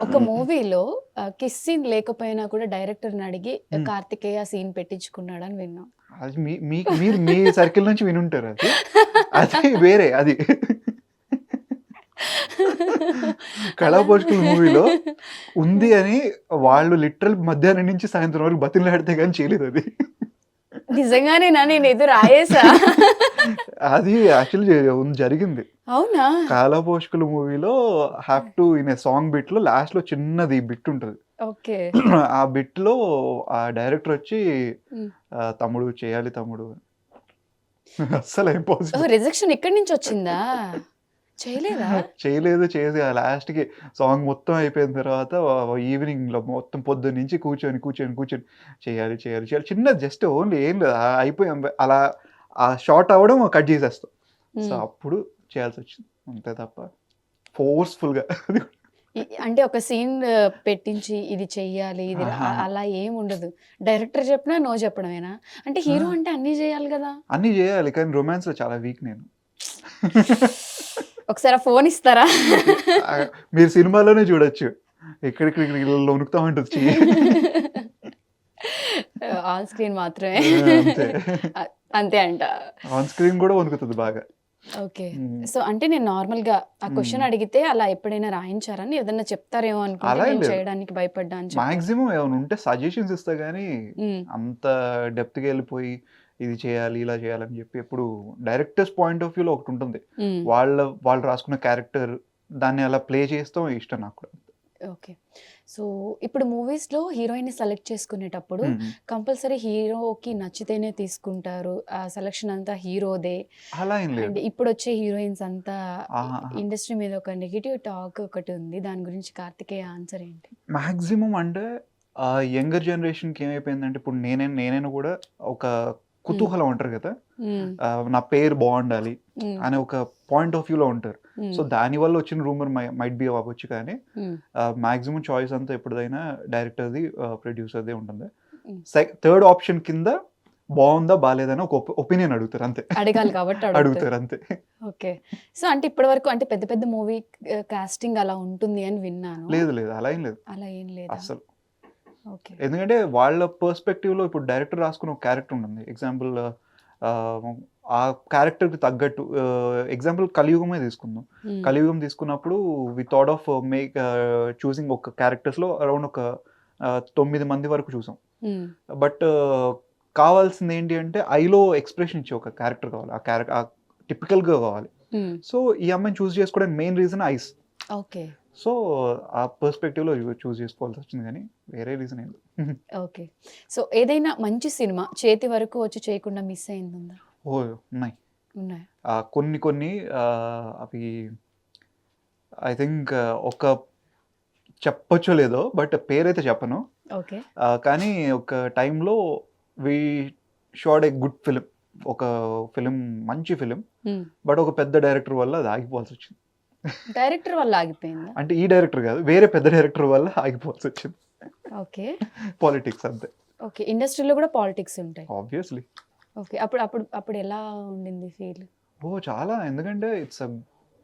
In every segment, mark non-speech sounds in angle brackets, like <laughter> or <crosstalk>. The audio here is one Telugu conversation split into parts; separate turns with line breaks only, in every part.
ఒక మూవీలో కిస్ సీన్ లేకపోయినా కూడా డైరెక్టర్ని అడిగి. కార్తికేయ సీన్ పెట్టించుకున్నాడని విన్నాం.
అది మీ మీ మీరు మీ సర్కిల్ నుంచి వినుంటారు అది. అది <laughs> వేరే అది. కళాపోషకుల మూవీలో ఉంది అని వాళ్ళు లిటరల్ మధ్యాహ్నం నుంచి సాయంత్రం వరకు బతిలాడితే కానీ చేయలేదు అది.
నిజంగానేనా నేను? ఏదో రాయేసా?
అది యాక్చువల్లీ జరిగింది.
అవునా?
కాలపోషకుల మూవీలో have to in a song బిట్లో లాస్ట్లో చిన్నది బిట్ ఉంటుంది.
ఓకే. <clears throat>
ఆ బిట్లో ఆ డైరెక్టర్ వచ్చి తమ్ముడు చేయాలి తమ్ముడు <laughs> అస్సలు ఇంపాసిబుల్
రిజెక్షన్ ఇక్కడి నుంచి వచ్చిందా? చేయలేదా? <laughs>
చేయలేదు చేసి లాస్ట్కి సాంగ్ మొత్తం అయిపోయిన తర్వాత ఈవినింగ్లో మొత్తం పొద్దు నుంచి కూర్చొని కూర్చొని కూర్చొని చేయాలి చేయాలి చేయాలి. చిన్నది జస్ట్ ఓన్లీ ఏం లేదు. అయిపోయి అలా ఆ షార్ట్ అవ్వడం కట్ చేసేస్తాం. సో. అప్పుడు చేయాల్సి వచ్చింది. అంతే తప్ప
ఫోర్స్ఫుల్గా అంటే ఒక సీన్ పెట్టించి ఇది చెయ్యాలి ఇది. అలా ఏం ఉండదు. డైరెక్టర్ చెప్పినా నో చెప్పడమేనా? అంటే హీరో. అంటే అన్ని చేయాలి కదా.
అన్ని చేయాలి కానీ రొమాన్స్లో చాలా వీక్ నేను. <laughs>
ఒకసారి ఫోన్ ఇస్తారా
మీరు సినిమాలోనే చూడొచ్చు ఎక్కడికి వణుకుతా ఉంటుంది.
ఆన్ స్క్రీన్ మాత్రమే
అంతే
అంట
ఆన్ స్క్రీన్ కూడా వణుకుతుంది బాగా
ఓకే. సో అంటే నేను నార్మల్గా ఆ క్వశ్చన్. అడిగితే అలా ఎప్పుడైనా రాయించారని ఏదన్నా చెప్తారేమో అనుకుంటే. చేయడానికి భయపడ్డా అని చెప్పి
మాక్సిమం ఏమైనా ఉంటే సజెషన్స్ ఇస్తా
మ్మ్.
అంత డెప్త్కి వెళ్ళిపోయి ఇది చేయాలి ఇలా చేయాలని చెప్పి ఎప్పుడు డైరెక్టర్స్ పాయింట్ ఆఫ్ వ్యూలో ఒకటి ఉంటుంది. వాళ్ళ వాళ్ళు రాసుకున్న క్యారెక్టర్ దాన్ని అలా ప్లే చేస్తాం ఇష్టం నాకు కూడా.
ఓకే సో ఇప్పుడు మూవీస్లో హీరోయిన్ సెలెక్ట్ చేసుకునేటప్పుడు. కంపల్సరీ హీరోకి నచ్చితేనే తీసుకుంటారు ఆ సెలక్షన్ అంతా హీరోదే
అలా
ఇప్పుడు వచ్చే హీరోయిన్స్ అంతా. ఇండస్ట్రీ మీద ఒక నెగిటివ్ టాక్ ఒకటి ఉంది దాని గురించి కార్తికేయ ఆన్సర్ ఏంటి
మాక్సిమం అంటే యంగర్ జనరేషన్కి ఏమైపోయిందంటే ఇప్పుడు నేనే నేనైనా కూడా ఒక కుతూహలం ఉంటారు కదా? నా పేరు బాగుండాలి. అనే ఒక పాయింట్ ఆఫ్ వ్యూలో ఉంటారు. సో దాని వల్ల వచ్చిన రూమర్ మైట్ బి అవ్వచ్చు కానీ. మాక్సిమం చాయిస్ అంతా ఎప్పుడైనా డైరెక్టర్ది ప్రొడ్యూసర్దే ఉంటుంది. థర్డ్ ఆప్షన్ కింద బాగుందా బాగాలేదని ఒక ఒపీనియన్ అడుగుతారు అంతే.
అడగాలి కాబట్టి అడుగుతారు.
అంతే.
ఓకే. సో అంటే ఇప్పటి వరకు అంటే పెద్ద పెద్ద మూవీ కాస్టింగ్ అలా ఉంటుంది అని విన్నాను.
లేదు లేదు. అలా ఏం లేదు.
అలా ఏం లేదా?
అస్సలు.
ఓకే
ఎందుకంటే వాళ్ళ పర్స్పెక్టివ్లో ఇప్పుడు డైరెక్టర్ రాసుకున్న ఒక క్యారెక్టర్ ఉంటుంది. ఎగ్జాంపుల్ ఆ క్యారెక్టర్కి తగ్గట్టు ఎగ్జాంపుల్ కలియుగమే తీసుకుందాం.
మ్మ్.
కలియుగం తీసుకున్నప్పుడు we thought of make choosing ఒక క్యారెక్టర్స్లో అరౌండ్ ఒక ఆ, తొమ్మిది మంది వరకు చూసాం. బట్ కావాల్సింది ఏంటి అంటే ఐలో ఎక్స్ప్రెషన్ ఇచ్చే ఒక క్యారెక్టర్ కావాలి. ఆ క్యారెక్టర్ టిపికల్గా కావాలి. సో ఈ అమ్మాయిని చూస్ చేసుకోవడానికి main reason is
okay.
So ఆ పర్స్పెక్టివ్లో చూస్ చేసుకోవాల్సి వచ్చింది కానీ వేరే రీజన్ ఏం. <laughs>
ఓకే. సో ఏదైనా మంచి సినిమా చేతి వరకు వచ్చి చేయకుండా మిస్ అయింది ఉందా
ఓ ఉన్నాయి?
ఉన్నాయా
కొన్ని కొన్ని అవి ఐ థింక్ ఒక చెప్పొచ్చో లేదో బట్ పేరైతే చెప్పను.
ఓకే.
కానీ ఒక టైంలో we shot a good film ఒక ఫిలిం మంచి ఫిలిం. బట్ ఒక పెద్ద డైరెక్టర్ వల్ల అది ఆగిపోవాల్సి వచ్చింది.
డైరెక్టర్ వల్ల ఆగిపోయిందా?
అంటే ఈ డైరెక్టర్ కాదు వేరే పెద్ద డైరెక్టర్ వల్ల ఆగిపోవాల్సి వచ్చింది.
ఓకే.
పాలిటిక్స్ అంతే.
ఓకే ఇండస్ట్రీలో కూడా పాలిటిక్స్ ఉంటాయి.
ఆబ్వియస్లీ
ఓకే అప్పుడు అప్పుడు అప్పుడు ఎలా ఉండింది ఫీల్?
ఓ చాలా. ఎందుకంటే it's a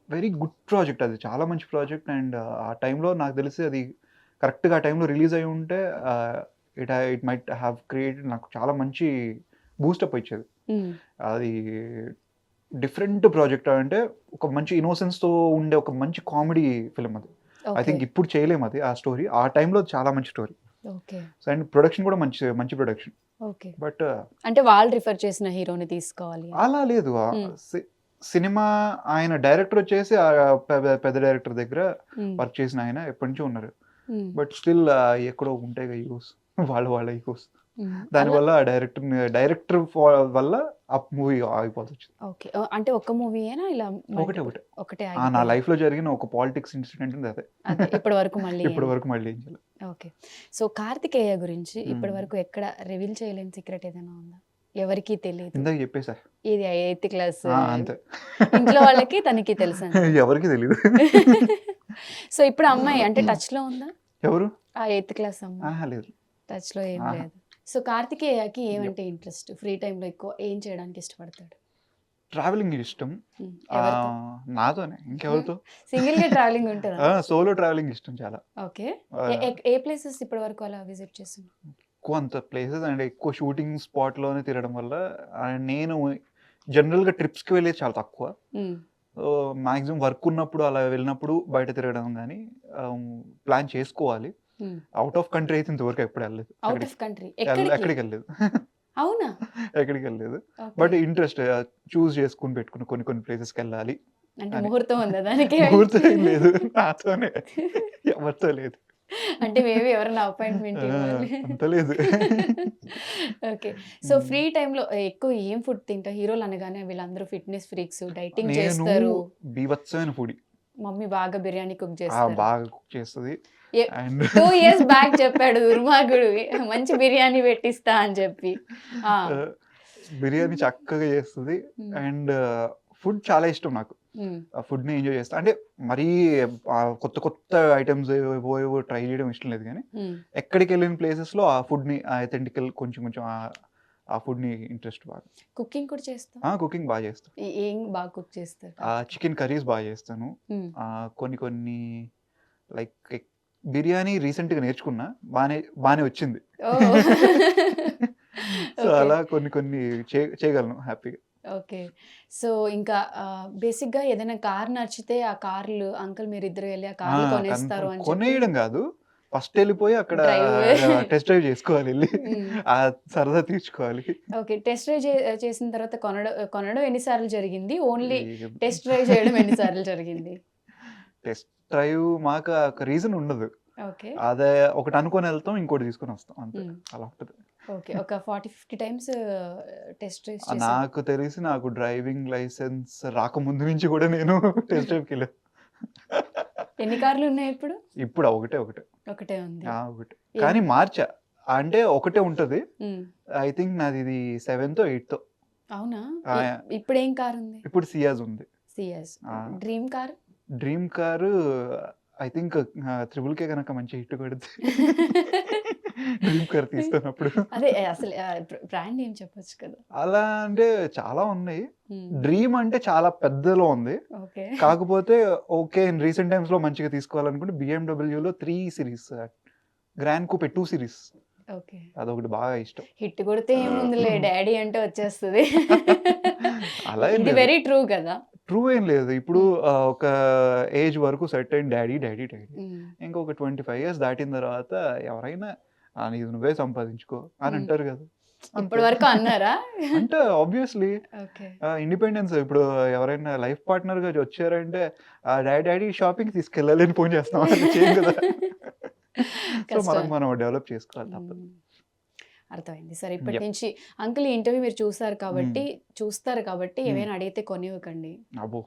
very good project అది చాలా మంచి ప్రాజెక్ట్ అండ్ ఆ టైంలో నాకు తెలిసి అది కరెక్ట్గా ఆ టైంలో రిలీజ్ అయి ఉంటే it it might have created నాకు చాలా మంచి బూస్టప్ ఇచ్చేది. అది డిఫరెంట్ ప్రాజెక్ట్ అంటే ఒక మంచి innocence తో ఉండే ఒక మంచి కామెడీ ఫిల్మ్ అది. ఐ థింక్ ఇప్పుడు చేయలేము అది ఆ స్టోరీ. ఆ టైంలో చాలా మంచి స్టోరీ.
ఓకే.
అండ్ ప్రొడక్షన్ కూడా మంచి మంచి ప్రొడక్షన్.
ఓకే.
బట్
అంటే వాళ్ళు రిఫర్ చేసిన హీరోని తీసుకోవాలి.
అలా లేదు. సినిమా ఆయన డైరెక్టర్ వచ్చేసి పెద్ద- డైరెక్టర్ దగ్గర. వర్క్ చేసిన ఆయన ఎప్పటి నుంచో ఉన్నారు. బట్ స్టిల్ ఎక్కడో ఉంటాయి ఈగోస్ <laughs> వాళ్ళ వాళ్ళ
మ్మ్.
దానివల్ల ఆ డైరెక్టర్ డైరెక్టర్ వల్ల ఆ మూవీ ఆగిపోతుంది వచ్చింది.
ఓకే. అంటే ఒక్క మూవీ అయినా ఇలా
ఒకటే ఒకటే.
ఒకటే
ఆ, నా. లైఫ్లో జరిగిన ఒక పాలిటిక్స్ ఇన్సిడెంట్ ఉంది అదే.
ఇప్పటి వరకు మళ్ళీ <laughs>
ఇప్పటి వరకు మళ్ళీ
ఓకే. సో కార్తికేయ గురించి. ఇప్పటి వరకు ఎక్కడ రివీల్ చేయలేని సీక్రెట్ ఏదైనా ఉందా? ఎవరికి తెలియదు
ఇందాక చెప్పేసా
ఇది ఎయిత్ క్లాస్
అంతే.
ఇంట్లో వాళ్ళకి తనకి తెలుసు <laughs>
ఎవరికి తెలియదు <laughs>
సో ఇప్పుడు అమ్మాయి అంటే టచ్లో ఉందా?
ఎవరు?
ఆ ఎయిత్ క్లాస్ అమ్మాయి.
లేదు.
టచ్లో ఏం. లేదు. సో కార్తికేయకి ఏమంటే ఇంట్రెస్ట్? ఫ్రీ లో ఎక్కువ ఏం చేయడానికి ఇష్టపడతాడు?
ట్రావెలింగ్ ఇష్టం. నాతోనే ఇంకెవరితో? <laughs>
సింగిల్గా ట్రావెలింగ్ ఉంటుందా?
సోలో ట్రావెలింగ్ ఇష్టం చాలా.
ఓకే. ఏ- ప్లేసెస్ ఇప్పటి వరకు అలా విజిట్ చేస్తున్నా
ఎక్కువ అంత ప్లేసెస్ అండ్ ఎక్కువ షూటింగ్ స్పాట్లోనే తిరగడం వల్ల నేను జనరల్గా ట్రిప్స్కి వెళ్ళేది చాలా తక్కువ. మాక్సిమం వర్క్ ఉన్నప్పుడు అలా వెళ్ళినప్పుడు బయట తిరగడం కానీ ప్లాన్ చేసుకోవాలి. అవుట్ ఆఫ్ కంట్రీ అయితే ఇంతవరకు ఎప్పుడు వెళ్ళలేదు.
అవుట్ ఆఫ్ కంట్రీ
ఎక్కడికి? వెళ్ళలేదు.
అవునా?
ఎక్కడికి వెళ్ళలేదు. బట్ ఇంట్రెస్ట్ చూస్ చేసుకుని పెట్టుకుని కొన్ని కొన్ని ప్లేసెస్కి వెళ్ళాలి.
అంటే. ముహూర్తం ఉందా దానికి?
ముహూర్తం లేదు. నాతోనే. ఎవరితో లేదు.
అంటే మేబీ ఎవరైనా అపాయింట్మెంట్
అంత లేదు.
ఓకే. సో. ఫ్రీ లో ఎక్కువ ఏం ఫుడ్ తింటా హీరోలు అనగానే వీళ్ళందరూ ఫిట్నెస్ ఫ్రీక్స్ డైటింగ్ చేస్తారు.
బీభత్సమైన ఫుడి
మమ్మీ బాగా బిర్యానీ కుక్ చేస్తారు.
బాగా కుక్ చేస్తుంది.
టూ ఇయర్స్ బ్యాక్ చెప్పాడు దుర్మార్గుడు మంచి బిర్యానీ పెట్టిస్తా అని చెప్పి. ఆ,
బిర్యానీ చక్కగా చేస్తుంది. అండ్ ఫుడ్ చాలా ఇష్టం నాకు. ఫుడ్ని ఎంజాయ్ చేస్తా. అంటే మరీ కొత్త కొత్త ఐటమ్స్ ఏవో ట్రై చేయడం ఇష్టం లేదు కానీ
మ్మ్.
ఎక్కడికి వెళ్ళిన ప్లేసెస్లో ఆ ఫుడ్ని ఆ అథెంటికల్ కొంచెం కొంచెం ఆ- ఆ ఫుడ్ని ఇంట్రెస్ట్ బాగా.
కుకింగ్ కూడా చేస్తా?
కుకింగ్ బాగా చేస్తాను
ఏ- బాగా కుక్ చేస్తారు?
చికెన్ కర్రీస్ బాగా చేస్తాను. కొన్ని కొన్ని లైక్ బిర్యానీ రీసెంట్గా నేర్చుకున్నా బాగానే బాగానే వచ్చింది. <laughs> సో. అలా కొన్ని కొన్ని చేయగలను హ్యాపీగా.
ఓకే. సో ఇంకా బేసిక్గా ఏదైనా కార్ నచ్చితే ఆ కార్లు అంకుల్ మీరు ఇద్దరు వెళ్ళి ఆ కార్లు కొనేస్తారు అని
కొనేయడం కాదు. ఫస్ట్ వెళ్ళిపోయి అక్కడ. <laughs> టెస్ట్ డ్రైవ్ చేసుకోవాలి వెళ్ళి. ఆ సరదా తీర్చుకోవాలి.
ఓకే. టెస్ట్ డ్రైవ్ చేసిన తర్వాత కొనడం కొనడం ఎన్నిసార్లు జరిగింది? ఓన్లీ టెస్ట్ డ్రైవ్ చేయడం ఎన్నిసార్లు జరిగింది? <laughs>
టెస్ట్ డ్రైవ్ మాకు ఒక రీజన్ ఉండదు.
ఓకే.
అదే ఒకటి అనుకొని వెళ్తాం ఇంకోటి తీసుకొని వస్తాం. అంతే. అలా ఉంటుంది.
ఓకే. ఒక ఫార్టీ ఫిఫ్టీ టైమ్స్ టెస్ట్
నాకు తెలిసి నాకు డ్రైవింగ్ లైసెన్స్ రాకముందు నుంచి కూడా నేను <laughs> టెస్ట్ డ్రైవ్కి వెళ్ళాను
ఎన్ని కార్లు ఉన్నాయి ఇప్పుడు?
ఇప్పుడు ఒకటే ఒకటే.
ఒకటే ఉంది.
ఒకటే. కానీ మార్చా. అంటే ఒకటే ఉంటది. ఐ థింక్ నాది ఇది సెవెంత్ ఎయిత్
అవునా? ఇప్పుడు ఏం కార్ ఉంది
ఇప్పుడు సియాజ్ ఉంది. ఆ.
Dream car?
Dream car I think triple K కనుక మంచి హిట్ కొడితే <laughs> డ్రీమ్ కార్ తీస్తున్నప్పుడు.
అదే అసలు బ్రాండ్ ఏం చెప్పొచ్చు కదా.
అలా అంటే చాలా ఉన్నాయి. డ్రీమ్ అంటే చాలా పెద్దలో ఉంది. కాకపోతే ఓకే రీసెంట్ టైమ్స్లో మంచిగా తీసుకోవాలనుకుంటే BMW లో three series grand coupe two series. అదొకటి బాగా ఇష్టం.
హిట్ కొడితే ఏముందిలే <laughs> డాడీ అంటే వచ్చేస్తుంది.
అలా
ఇది. వెరీ ట్రూ కదా.
ట్రూ ఏం లేదు ఇప్పుడు ఒక ఏజ్ వరకు సెట్ అయిన డాడీ డాడీ డాడీ. ఇంకొక ట్వంటీ ఫైవ్ ఇయర్స్ దాటిన తర్వాత ఎవరైనా "ఆ, నీది నువ్వే సంపాదించుకో అని. అంటారు కదా.
ఇప్పటి వరకు అన్నారా <laughs>
అంటే ఆబ్వియస్లీ ఇండిపెండెన్స్ ఇప్పుడు ఎవరైనా లైఫ్ పార్ట్నర్గా వచ్చారంటే ఆ డాడీ డాడీ షాపింగ్ తీసుకెళ్ళాలి అని ఫోన్ చేస్తాం కదా <laughs> సో మనం. మనం డెవలప్ చేసుకోవాలి తప్పదు.
అర్థమైంది. సరే ఇప్పటి. నుంచి అంకుల్ ఈ ఇంటర్వ్యూ మీరు చూసారు కాబట్టి చూస్తారు కాబట్టి. ఏమైనా అడిగితే కొనివ్వకండి.
అబ్బో.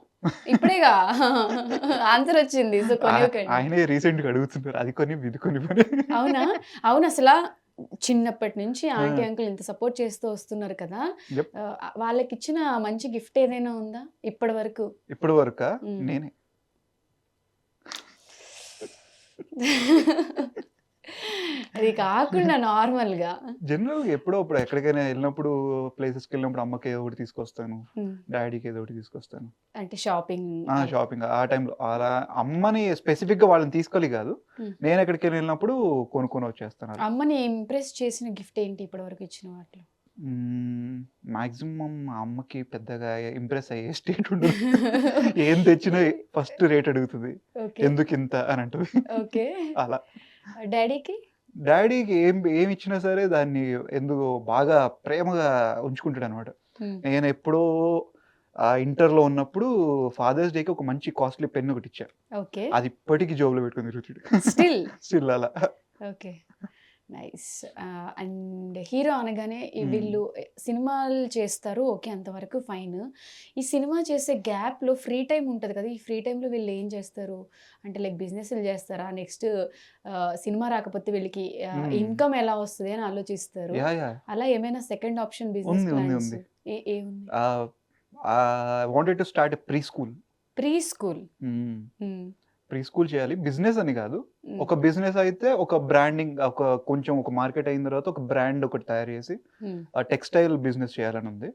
ఇప్పుడేగా? <laughs> ఆన్సర్ వచ్చింది సో కొనివ్వకండి.
ఆయనే రీసెంట్గా అడుగుతున్నారు అది కొని ఇది కొని
అవునా? అవును అసలు చిన్నప్పటి నుంచి ఆంటీ. అంకుల్ ఇంత సపోర్ట్ చేస్తూ వస్తున్నారు కదా. వాళ్ళకి ఇచ్చిన మంచి గిఫ్ట్ ఏదైనా ఉందా ఇప్పటి వరకు?
ఇప్పటి వరకు. నేనే. <laughs>
అది కాకుండా
నార్మల్గా జనరల్గా ఎప్పుడో అప్పుడు ఎక్కడికైనా వెళ్ళినప్పుడు ప్లేసెస్కి వెళ్ళినప్పుడు అమ్మకి ఏదో ఒకటి తీసుకొస్తాను. డాడీకి ఏదో ఒకటి తీసుకొస్తాను.
అంటే షాపింగ్
ఆ షాపింగ్ ఆ టైంలో అలా అమ్మని స్పెసిఫిక్గా వాళ్ళని తీసుకోవాలి కాదు. నేను ఎక్కడికి వెళ్ళినప్పుడు కొనుక్కొని వచ్చేస్తాను.
అమ్మని ఇంప్రెస్ చేసిన గిఫ్ట్ ఏంటి ఇప్పటి వరకు ఇచ్చిన వాటిలో?
మాక్సిమం మా అమ్మకి పెద్దగా ఇంప్రెస్ అయ్యే స్టేట్ ఉండదు. ఏం తెచ్చినా <laughs> ఫస్ట్ రేట్ అడుగుతుంది. ఎందుకు ఇంత అని అంటుంది.
ఓకే.
అలా.
డాడీకి?
డాడీకి ఏం ఏం ఇచ్చినా సరే దాన్ని ఎందుకు బాగా ప్రేమగా ఉంచుకుంటాడు అనమాట నేను ఎప్పుడో ఆ ఇంటర్లో ఉన్నప్పుడు ఫాదర్స్ డేకి ఒక మంచి కాస్ట్లీ పెన్ ఒకటి ఇచ్చారు అది ఇప్పటికీ జోబులో పెట్టుకుని తిరుగుతాడు.
స్టిల్? <laughs>
స్టిల్ అలా.
ఓకే. నైస్ అండ్ హీరో అనగానే. వీళ్ళు సినిమాలు చేస్తారు ఓకే అంతవరకు ఫైన్. ఈ సినిమా చేసే గ్యాప్లో ఫ్రీ టైం ఉంటుంది కదా ఈ ఫ్రీ టైంలో వీళ్ళు ఏం చేస్తారు? అంటే లైక్ బిజినెస్లు చేస్తారా? నెక్స్ట్ సినిమా రాకపోతే వీళ్ళకి. ఇన్కమ్ ఎలా వస్తుంది అని ఆలోచిస్తారు. అలా ఏమైనా second option business plans?
Wanted to start preschool.
Preschool
preschool చేయాలి. బిజినెస్ అని కాదు. ఒక బిజినెస్ అయితే ఒక బ్రాండింగ్ ఒక కొంచెం ఒక మార్కెట్ అయిన తర్వాత ఒక బ్రాండ్ ఒకటి తయారు చేసి టెక్స్టైల్ బిజినెస్ చేయాలని ఉంది.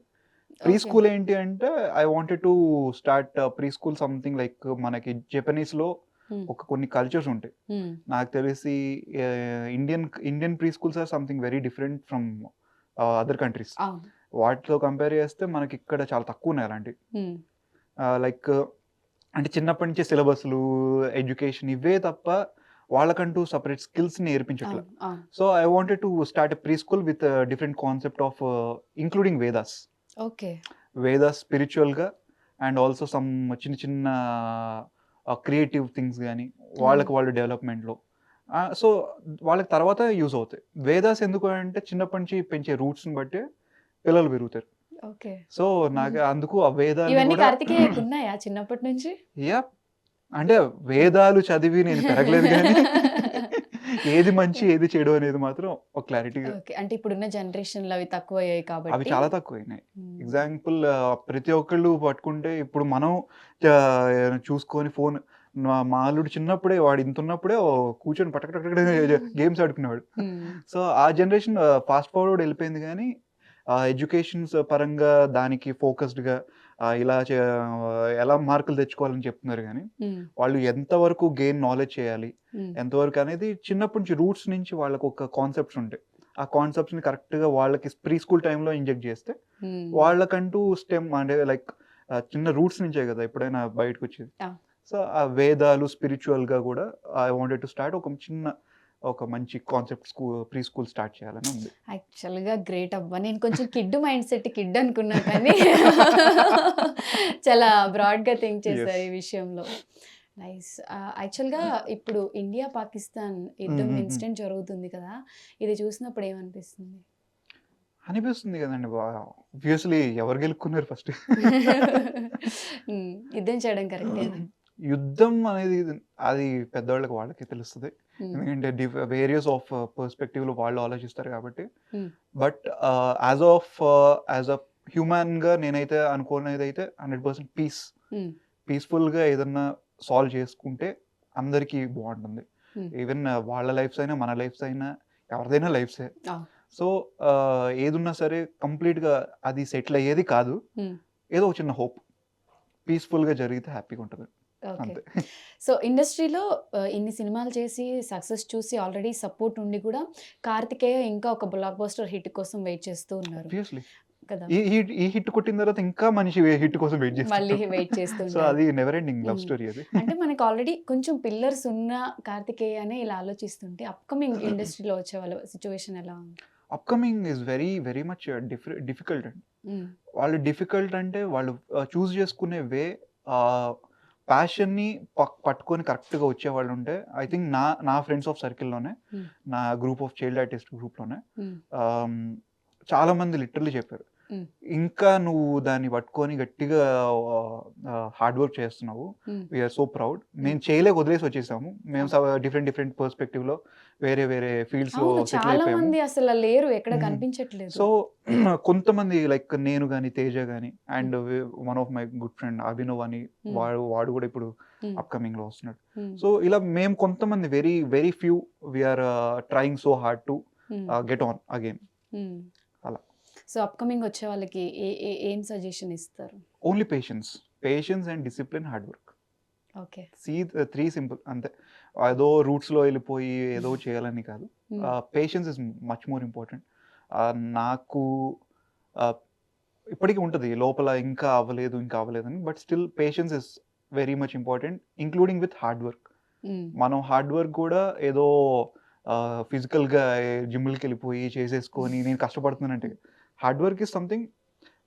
ప్రీ. స్కూల్ ఏంటి అంటే I wanted to start preschool something like మనకి
జపనీస్లో.
ఒక కొన్ని కల్చర్స్ ఉంటాయి. నాకు తెలిసి Indian Indian preschools are something very different from other countries. వాటితో కంపేర్ చేస్తే మనకి ఇక్కడ చాలా తక్కువ ఉన్నాయి అలాంటివి. లైక్ అంటే చిన్నప్పటి నుంచి సిలబస్లు ఎడ్యుకేషన్ ఇవే తప్ప వాళ్ళకంటూ సపరేట్ స్కిల్స్
అవును
so I wanted to start preschool with different concept of including Vedas.
Okay.
Vedas స్పిరిచువల్గా అండ్ ఆల్సో సమ్ చిన్న చిన్న క్రియేటివ్ థింగ్స్ కానీ వాళ్ళకి వాళ్ళ డెవలప్మెంట్లో. సో వాళ్ళకి తర్వాత యూజ్ అవుతాయి. వేదాస్ ఎందుకు అంటే చిన్నప్పటి నుంచి పెంచే రూట్స్ని బట్టి పిల్లలు పెరుగుతారు. సో నాకు అందుకు ఆ వేదాలు
ఉన్నాయా చిన్నప్పటి నుంచి?
యా అంటే వేదాలు చదివి నేను పెరగలేదు కానీ <laughs> ఏది మంచి ఏది చెడు అనేది మాత్రం ఒక క్లారిటీగా
ఓకే. అంటే ఇప్పుడున్న జనరేషన్ అవి తక్కువ అయ్యాయి
అవి
కాబట్టి
చాలా తక్కువైనాయి.
Hmm.
ఎగ్జాంపుల్ ప్రతి ఒక్కళ్ళు పట్టుకుంటే ఇప్పుడు మనం చూసుకొని ఫోన్ మా అల్లుడు చిన్నప్పుడే వాడు ఇంత ఉన్నప్పుడే కూర్చొని పట్టక గేమ్స్ ఆడుకునేవాడు. సో ఆ జనరేషన్ ఫాస్ట్ ఫార్వర్డ్ వెళ్ళిపోయింది కానీ ఎడ్యుకేషన్స్ పరంగా దానికి ఫోకస్డ్గా ఇలా ఎలా మార్కులు తెచ్చుకోవాలని చెప్తున్నారు కానీ. వాళ్ళు ఎంతవరకు గెయిన్ నాలెడ్జ్ చేయాలి. ఎంతవరకు అనేది చిన్నప్పటి నుంచి రూట్స్ నుంచి వాళ్ళకు ఒక కాన్సెప్ట్స్ ఉంటాయి ఆ కాన్సెప్ట్స్ని కరెక్ట్గా వాళ్ళకి ప్రీ స్కూల్ టైంలో ఇంజెక్ట్ చేస్తే. వాళ్ళకంటూ స్టెమ్ అంటే లైక్ చిన్న రూట్స్ నుంచే కదా ఎప్పుడైనా బయటకు వచ్చేది. సో ఆ వేదాలు స్పిరిచువల్గా కూడా ఐ వాంటెడ్ టు స్టార్ట్ ఒక చిన్న ఒక మంచి concept school pre school start చేయాలని ఉంది.
యాక్చువల్గా గ్రేట్ అబ్బా. నేను కొంచెం కిడ్ మైండ్ సెట్ కిడ్ అనుకున్నా కానీ చాలా బ్రాడ్గా థింక్ చేశారు ఈ. విషయంలో. నైస్ యాక్చువల్గా ఇప్పుడు ఇండియా పాకిస్తాన్ యుద్ధం. ఇన్సిడెంట్ జరుగుతుంది కదా. ఇది చూసినప్పుడు ఏమనిపిస్తుంది?
అనిపిస్తుంది కదండి ఆబ్వియస్లీ ఎవరు గెలుక్కున్నారు ఫస్ట్
Hmm. <laughs> యుద్ధం చేయడం కరెక్టేనా
యుద్ధం అనేది అది పెద్దవాళ్ళకి వాళ్ళకి తెలుస్తుంది
Hmm.
ఎందుకంటే వేరియస్ ఆఫ్ పర్స్పెక్టివ్లో వాళ్ళు ఆలోచిస్తారు కాబట్టి
Hmm.
But as of as a హ్యూమన్గా నేనైతే అనుకునేది అయితే హండ్రెడ్ పర్సెంట్ పీస్
Hmm.
పీస్ఫుల్గా ఏదన్నా సాల్వ్ చేసుకుంటే అందరికీ బాగుంటుంది
Hmm.
ఈవెన్ వాళ్ళ లైఫ్స్ అయినా మన లైఫ్స్ అయినా ఎవరిదైనా లైఫ్సే. సో ఏదున్నా సరే కంప్లీట్గా అది సెటిల్ అయ్యేది కాదు
Hmm.
ఏదో ఒక చిన్న హోప్ పీస్ఫుల్గా జరిగితే హ్యాపీగా ఉంటుంది అంతే.
సో ఇండస్ట్రీలో ఇన్ని సినిమాలు చేసి సక్సెస్ చూసి ఆల్రెడీ సపోర్ట్ ఉండి కూడా కార్తికేయ ఇంకా ఒక బ్లాక్ బస్టర్ హిట్ కోసం వెయిట్ చేస్తూ ఉన్నారు.
ఈ హిట్ కొట్టిన తర్వాత ఇంకా మనిషి హిట్ కోసం వెయిట్
మళ్ళీ
చేస్తాం
వెయిట్ చేస్తూ
సో. అది నెవర్ ఎండింగ్ లవ్. స్టోరీ అది.
అంటే మనకి ఆల్రెడీ కొంచెం పిల్లర్స్ ఉన్న కార్తికేయ అనే ఇలా ఆలోచిస్తుంటే అప్కమింగ్ <clears throat> ఇండస్ట్రీలో వచ్చే వాళ్ళ సిచ్యువేషన్ ఎలా ఉంది?
Upcoming is very very much difficult అండి. వాళ్ళు డిఫికల్ట్ అంటే వాళ్ళు చూస్ చేసుకునే వే ప్యాషన్ని పట్టుకొని కరెక్ట్గా వచ్చే వాళ్ళు ఉంటే ఐ థింక్ నా నా ఫ్రెండ్స్ ఆఫ్ సర్కిల్లోనే. నా గ్రూప్ ఆఫ్ చైల్డ్ ఆర్టిస్ట్ గ్రూప్లోనే
ఉమ్,
చాలా మంది లిటరలీ చెప్పారు. ఇంకా నువ్వు దాన్ని పట్టుకొని గట్టిగా హార్డ్ వర్క్ చేస్తున్నావు. వీఆర్ సో ప్రౌడ్ మేము చేయలేక వదిలేసి వచ్చేసాము. మేము డిఫరెంట్ డిఫరెంట్ పర్స్పెక్టివ్లో వేరే వేరే ఫీల్డ్స్లో
చాలా మంది అసలు లేరు ఎక్కడ. కనిపించట్లేదు.
సో <clears throat> కొంతమంది లైక్ నేను కానీ తేజ కానీ and one of my good friend Abhinav అని. వాడు వాడు కూడా ఇప్పుడు అప్కమింగ్లో వస్తున్నాడు. సో ఇలా మేము కొంతమంది very very few we are trying so hard to get on again.
So upcoming వచ్చే వాళ్ళకి ఏ- ఏ- సజెషన్ ఇస్తారు?
Only patience patience and discipline hard work
okay
see three simple అంతే. ఏదో రూట్స్లో వెళ్ళిపోయి ఏదో <laughs> చేయాలని కాదు. Patience is much more important నాకు uh, ఇప్పటికీ ఉంటుంది. లోపల ఇంకా అవ్వలేదు ఇంకా అవ్వలేదు అని but still patience is very much important including with hard work మనం హార్డ్ వర్క్ కూడా ఏదో ఫిజికల్గా జిమ్లకి వెళ్ళిపోయి చేసేసుకొని <laughs> నేను కష్టపడుతున్నానంటే hard work is something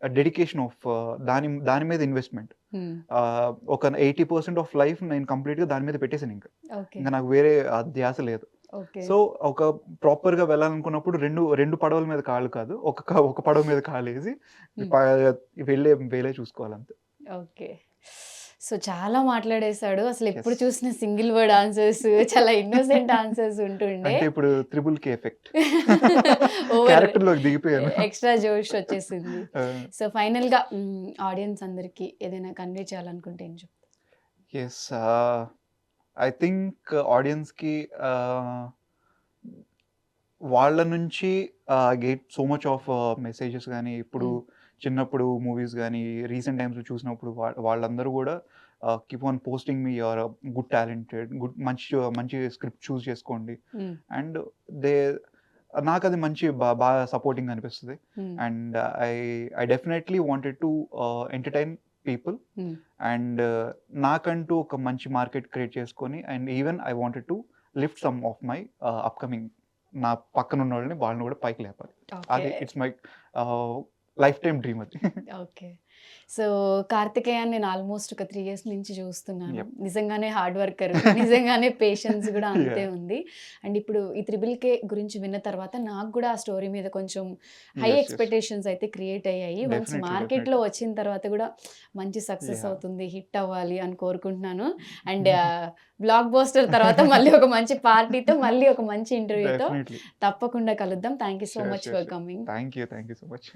dedication of దాని దాని మీద ఇన్వెస్ట్మెంట్
ఉమ్,
ఒక ఎయిటీ పర్సెంట్ ఆఫ్ లైఫ్ నేను కంప్లీట్గా దాని మీద పెట్టేసాను ఇంకా. ఇంకా నాకు వేరే ధ్యాస లేదు. సో ఒక ప్రాపర్గా వెళ్ళాలనుకున్నప్పుడు రెండు రెండు పడవల మీద కాళ్ళు కాదు ఒక ఒక పడవ మీద కాలు వేసి
Hmm.
వెళ్ళే వేలే చూసుకోవాలంతే.
ఓకే సో చాలా మాట్లాడేశాడు. అసలు ఎప్పుడు. చూసిన సింగిల్ వర్డ్ ఆన్సర్స్ చాలా ఇన్నోసెంట్ ఆన్సర్స్ ఉంటుండే.
ఇప్పుడు త్రిబుల్ కే ఎఫెక్ట్. <laughs> క్యారెక్టర్లోకి దిగిపోయాను.
ఎక్స్ట్రా జోష్ వచ్చేసింది. సో ఫైనల్గా ఆడియన్స్ అందరికి ఏదైనా కన్వే చేయాలనుకుంటే ఏం చెప్తారు
ఎస్ ఐ థింక్ ఆడియన్స్కి uh, వాళ్ళ నుంచి get so much of messages కానీ ఇప్పుడు. చిన్నప్పుడు మూవీస్ కానీ రీసెంట్ టైమ్స్ చూసినప్పుడు వాళ్ళందరూ కూడా కీప్ ఆన్ పోస్టింగ్ మీ యువర్ గుడ్ టాలెంటెడ్ గుడ్ మంచి మంచి స్క్రిప్ట్ చూస్ చేసుకోండి. అండ్ దే నాకు అది మంచి బాగా సపోర్టింగ్ అనిపిస్తుంది. And I I definitely wanted to entertain people. And నాకంటూ ఒక మంచి మార్కెట్ క్రియేట్ చేసుకొని and even I wanted to lift some of my upcoming నా పక్కన ఉన్న వాళ్ళని వాళ్ళని కూడా పైకి లేపాలి. అది it's my lifetime dream అది.
ఓకే. సో కార్తికేయాన్ని నేను ఆల్మోస్ట్ ఒక త్రీ ఇయర్స్ నుంచి చూస్తున్నాను. నిజంగానే హార్డ్ వర్కర్ నిజంగానే పేషెన్స్ కూడా <laughs> అంతే. ఉంది. అండ్ ఇప్పుడు ఈ త్రిబుల్ కే గురించి విన్న తర్వాత నాకు కూడా ఆ స్టోరీ మీద కొంచెం హై. ఎక్స్పెక్టేషన్స్ అయితే క్రియేట్ అయ్యాయి. వన్స్
Definitely,
మార్కెట్లో వచ్చిన తర్వాత కూడా మంచి సక్సెస్. అవుతుంది హిట్ అవ్వాలి అని కోరుకుంటున్నాను. <laughs> అండ్ బ్లాక్ బోస్టర్ తర్వాత <laughs> మళ్ళీ ఒక మంచి పార్టీతో మళ్ళీ ఒక మంచి ఇంటర్వ్యూతో తప్పకుండా కలుద్దాం. Thank you so much for. Coming
thank you thank you so much